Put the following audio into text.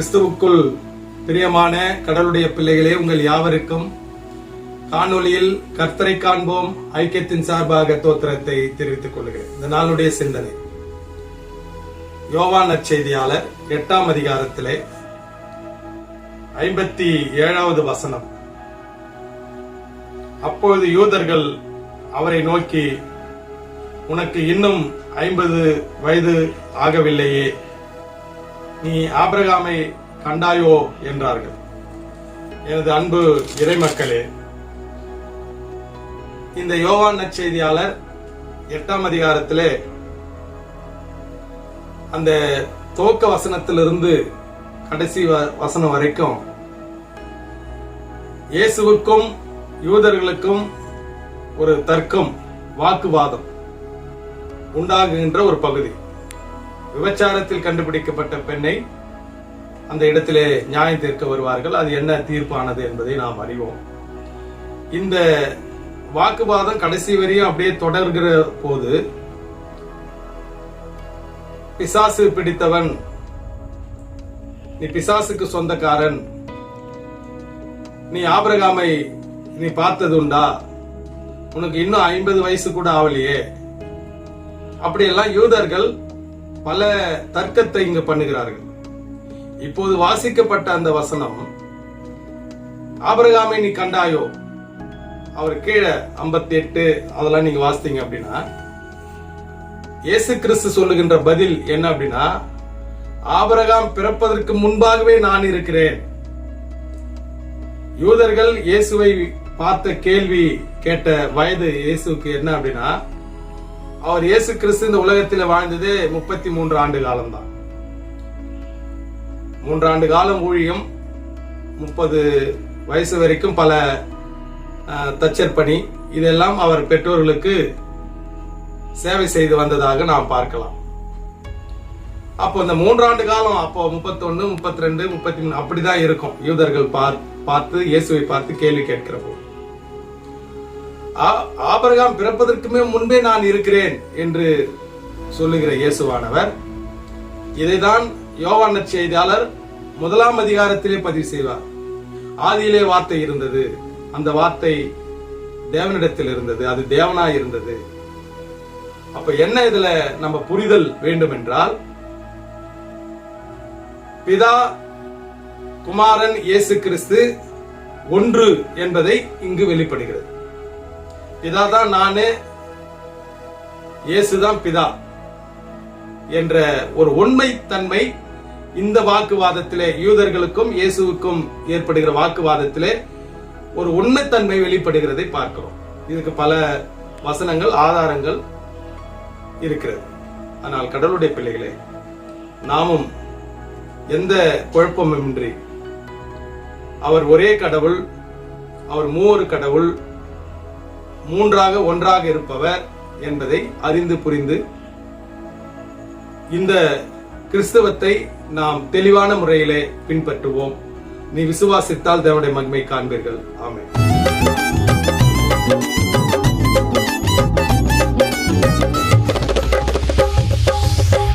கிறிஸ்துவுக்குள் பிரியமான கடவுளுடைய பிள்ளைகளே உங்கள் யாவருக்கும் காணொலியில் கர்த்தரை காண்போம். ஐக்கியத்தின் சார்பாக தோத்திரத்தை தெரிவித்துக் கொள்கிறேன். இந்த நாளுடைய சிந்தனை. யோவான் நற்செய்தியாளர் எட்டாம் அதிகாரத்திலே ஐம்பத்தி ஏழாவது வசனம். அப்பொழுது யூதர்கள் அவரை நோக்கி உனக்கு இன்னும் ஐம்பது வயது ஆகவில்லையே. நீ ஆபிரகாமை கண்டாயோ என்றார்கள். எனது அன்பு இறைமக்களே இந்த யோவான் நற்செய்தியாளர் எட்டாம் அதிகாரத்திலே அந்த துவக்க வசனத்திலிருந்து கடைசி வ- வசனம் வரைக்கும் இயேசுவுக்கும் யூதர்களுக்கும் ஒரு தர்க்கம் வாக்குவாதம் உண்டாகுகின்ற ஒரு பகுதி. விபச்சாரத்தில் கண்டுபிடிக்கப்பட்ட பெண்ணை அந்த இடத்திலே நியாயம் தீர்க்க வருவார்கள். அது என்ன தீர்ப்பானது என்பதை நாம் அறிவோம். இந்த வாக்குவாதம் கடைசி வரையும் அப்படியே தொடர்கிற போது பிசாசு பிடித்தவன் நீ பிசாசுக்கு சொந்தக்காரன் நீ ஆபிரகாமை நீ பார்த்தது உண்டா? உனக்கு இன்னும் ஐம்பது வயசு கூட ஆகலையே அப்படியெல்லாம் யூதர்கள் பல தர்க்கத்தை இங்கு பண்ணுகிறார்கள். இப்போது வாசிக்கப்பட்ட அந்த வசனம் ஆபரகாமை நீ கண்டாயோ? அவர் கீழே 58 எட்டு அதெல்லாம் நீங்க வாசித்தீங்க அப்படின்னா இயேசு கிறிஸ்து சொல்லுகின்ற பதில் என்ன அப்படின்னா ஆபரகாம் பிறப்பதற்கு முன்பாகவே நான் இருக்கிறேன். யூதர்கள் இயேசுவை பார்த்த கேள்வி கேட்ட வயது இயேசுக்கு என்ன அப்படின்னா அவர் இயேசு கிறிஸ்து இந்த உலகத்தில் வாழ்ந்தது முப்பத்தி மூன்று ஆண்டு காலம்தான். மூன்றாண்டு காலம் ஊழியம் முப்பது வயசு வரைக்கும் பல தச்சர் பணி இதெல்லாம் அவர் பெற்றோர்களுக்கு சேவை செய்து வந்ததாக நாம் பார்க்கலாம். அப்போ இந்த மூன்றாண்டு காலம் அப்போ முப்பத்தொன்னு முப்பத்தி ரெண்டு முப்பத்தி மூணு அப்படிதான் இருக்கும். யூதர்கள் பார்- பார்த்து இயேசுவை பார்த்து கேள்வி கேட்கிற போது ஆபரகாம் பிறப்பதற்குமே முன்பே நான் இருக்கிறேன் என்று சொல்லுகிற இயேசுவானவர். இதைதான் யோவான் நற்செய்தியாளர் முதலாம் அதிகாரத்திலே பதிவு செய்வார். ஆதியிலே வார்த்தை இருந்தது. அந்த வார்த்தை தேவனிடத்தில் இருந்தது. அது தேவனாய் இருந்தது. அப்ப என்ன இதுல நம்ம புரிதல் வேண்டும் என்றால் பிதா குமாரன் இயேசு கிறிஸ்து ஒன்று என்பதை இங்கு வெளிப்படுகிறது. பிதா தான் நானே இயேசுதான் பிதா என்ற ஒரு உண்மை தன்மை இந்த வாக்குவாதத்திலே யூதர்களுக்கும் இயேசுவுக்கும் ஏற்படுகிற வாக்குவாதத்திலே ஒரு உண்மைத்தன்மை வெளிப்படுகிறதை பார்க்கிறோம். இதுக்கு பல வசனங்கள் ஆதாரங்கள் இருக்கிறது. ஆனால் கடவுளுடைய பிள்ளைகளே நாமும் எந்த குழப்பமின்றி அவர் ஒரே கடவுள் அவர் மூவொரு கடவுள் மூன்றாக ஒன்றாக இருப்பவர் என்பதை அறிந்து புரிந்து இந்த கிறிஸ்தவத்தை நாம் தெளிவான முறையிலே பின்பற்றுவோம். நீ விசுவாசித்தால் தேவனுடைய மகிமை காண்பீர்கள். ஆமை